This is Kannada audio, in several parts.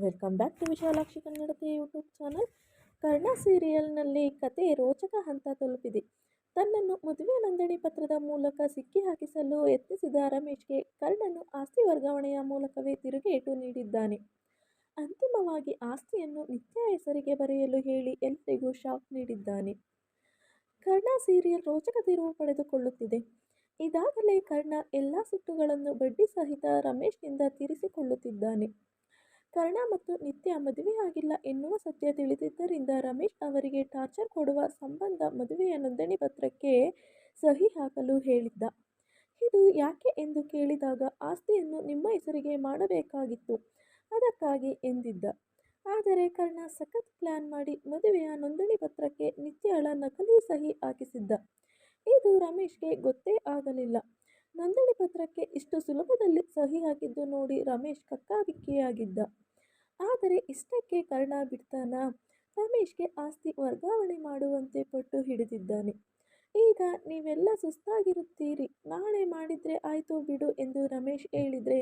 ವೆಲ್ಕಮ್ ಬ್ಯಾಕ್ ಟು ವಿಶಾಲಾಕ್ಷಿ ಕನ್ನಡದ ಯೂಟ್ಯೂಬ್ ಚಾನಲ್ ಕರ್ಣ ಸೀರಿಯಲ್ನಲ್ಲಿ ಕತೆ ರೋಚಕ ಹಂತ ತಲುಪಿದೆ ತನ್ನನ್ನು ಮದುವೆ ನೋಂದಣಿ ಪತ್ರದ ಮೂಲಕ ಸಿಕ್ಕಿ ಹಾಕಿಸಲು ಯತ್ನಿಸಿದ ರಮೇಶ್ಗೆ ಕರ್ಣನು ಆಸ್ತಿ ವರ್ಗಾವಣೆಯ ಮೂಲಕವೇ ತಿರುಗೇಟು ನೀಡಿದ್ದಾನೆ ಅಂತಿಮವಾಗಿ ಆಸ್ತಿಯನ್ನು ನಿತ್ಯ ಹೆಸರಿಗೆ ಬರೆಯಲು ಹೇಳಿ ಎಲ್ಲರಿಗೂ ಶಾಕ್ ನೀಡಿದ್ದಾನೆ ಕರ್ಣ ಸೀರಿಯಲ್ ರೋಚಕ ತಿರುವು ಪಡೆದುಕೊಳ್ಳುತ್ತಿದೆ ಇದಾಗಲೇ ಕರ್ಣ ಎಲ್ಲ ಸಿಟ್ಟುಗಳನ್ನು ಬಡ್ಡಿ ಸಹಿತ ರಮೇಶ್ನಿಂದ ತೀರಿಸಿಕೊಳ್ಳುತ್ತಿದ್ದಾನೆ ಕರ್ಣ ಮತ್ತು ನಿತ್ಯ ಮದುವೆಯಾಗಿಲ್ಲ ಎನ್ನುವ ಸತ್ಯ ತಿಳಿದಿದ್ದರಿಂದ ರಮೇಶ್ ಅವರಿಗೆ ಟಾರ್ಚರ್ ಕೊಡುವ ಸಂಬಂಧ ಮದುವೆಯ ನೋಂದಣಿ ಪತ್ರಕ್ಕೆ ಸಹಿ ಹಾಕಲು ಹೇಳಿದ್ದ. ಇದು ಯಾಕೆ ಎಂದು ಕೇಳಿದಾಗ ಆಸ್ತಿಯನ್ನು ನಿಮ್ಮ ಹೆಸರಿಗೆ ಮಾಡಬೇಕಾಗಿತ್ತು. ಅದಕ್ಕಾಗಿ ಎಂದಿದ್ದ. ಆದರೆ ಕರ್ಣ ಸಖತ್ ಪ್ಲಾನ್ ಮಾಡಿ ಮದುವೆಯ ನೋಂದಣಿ ಪತ್ರಕ್ಕೆ ನಿತ್ಯಳ ನಕಲಿ ಸಹಿ ಹಾಕಿಸಿದ್ದ. ಇದು ರಮೇಶ್ಗೆ ಗೊತ್ತೇ ಆಗಲಿಲ್ಲ. ನೋಂದಣಿ ಪತ್ರಕ್ಕೆ ಇಷ್ಟು ಸುಲಭದಲ್ಲಿ ಸಹಿ ಹಾಕಿದ್ದು ನೋಡಿ ರಮೇಶ್ ಕಕ್ಕಾಬಿಕ್ಕಿಯಾಗಿದ್ದ ಆದರೆ ಇಷ್ಟಕ್ಕೆ ಕರ್ಣ ಬಿಡ್ತಾನ? ರಮೇಶ್ಗೆ ಆಸ್ತಿ ವರ್ಗಾವಣೆ ಮಾಡುವಂತೆ ಪಟ್ಟು ಹಿಡಿದಿದ್ದಾನೆ. ಈಗ ನೀವೆಲ್ಲ ಸುಸ್ತಾಗಿರುತ್ತೀರಿ. ನಾಳೆ ಮಾಡಿದ್ರೆ ಆಯಿತು ಬಿಡು ಎಂದು ರಮೇಶ್ ಹೇಳಿದ್ರೆ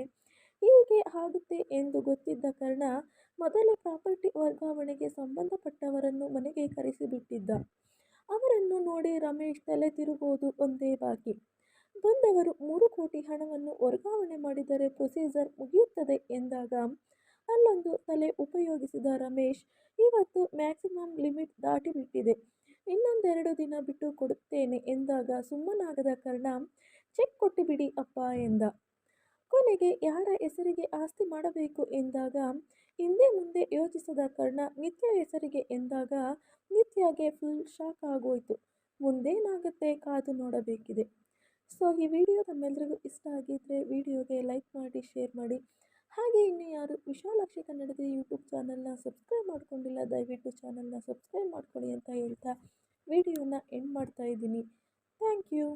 ಹೀಗೆ ಆಗುತ್ತೆ ಎಂದು ಗೊತ್ತಿದ್ದ ಕರ್ಣ ಮೊದಲ ಪ್ರಾಪರ್ಟಿ ವರ್ಗಾವಣೆಗೆ ಸಂಬಂಧಪಟ್ಟವರನ್ನು ಮನೆಗೆ ಕರೆಸಿಬಿಟ್ಟಿದ್ದ. ಅವರನ್ನು ನೋಡಿ ರಮೇಶ್ ತಲೆ ತಿರುಗೋದು ಒಂದೇ ಬಾಕಿ. ಬಂದವರು ಮೂರು ಕೋಟಿ ಹಣವನ್ನು ವರ್ಗಾವಣೆ ಮಾಡಿದರೆ ಪ್ರೊಸೀಜರ್ ಮುಗಿಯುತ್ತದೆ ಎಂದಾಗ ಅಲ್ಲೊಂದು ತಲೆ ಉಪಯೋಗಿಸಿದ ರಮೇಶ್, ಇವತ್ತು ಮ್ಯಾಕ್ಸಿಮಮ್ ಲಿಮಿಟ್ ದಾಟಿಬಿಟ್ಟಿದೆ. ಇನ್ನೊಂದೆರಡು ದಿನ ಬಿಟ್ಟು ಕೊಡುತ್ತೇನೆ ಎಂದಾಗ ಸುಮ್ಮನಾಗದ ಕರ್ಣ, ಚೆಕ್ ಕೊಟ್ಟುಬಿಡಿ ಅಪ್ಪ ಎಂದ. ಕೊನೆಗೆ ಯಾರ ಹೆಸರಿಗೆ ಆಸ್ತಿ ಮಾಡಬೇಕು ಎಂದಾಗ ಹಿಂದೆ ಮುಂದೆ ಯೋಚಿಸದ ಕರ್ಣ, ನಿತ್ಯ ಹೆಸರಿಗೆ ಎಂದಾಗ ನಿತ್ಯಗೆ ಫುಲ್ ಶಾಕ್ ಆಗೋಯ್ತು. ಮುಂದೇನಾಗುತ್ತೆ ಕಾದು ನೋಡಬೇಕಿದೆ. ಸೊ ಈ ವಿಡಿಯೋ ನಮ್ಮೆಲ್ಲರಿಗೂ ಇಷ್ಟ ಆಗಿದ್ದರೆ ವಿಡಿಯೋಗೆ ಲೈಕ್ ಮಾಡಿ, ಶೇರ್ ಮಾಡಿ. ಹಾಗೆ ಇನ್ನು ಯಾರು ವಿಶಾಲಾಕ್ಷಿ ಕನ್ನಡದ ಯೂಟ್ಯೂಬ್ ಚಾನಲ್ನ ಸಬ್ಸ್ಕ್ರೈಬ್ ಮಾಡ್ಕೊಂಡಿಲ್ಲ, ದಯವಿಟ್ಟು ಚಾನಲ್ನ ಸಬ್ಸ್ಕ್ರೈಬ್ ಮಾಡ್ಕೊಳ್ಳಿ ಅಂತ ಹೇಳ್ತಾ ವಿಡಿಯೋನ ಎಂಡ್ ಮಾಡ್ತಾ ಇದ್ದೀನಿ. Thank you.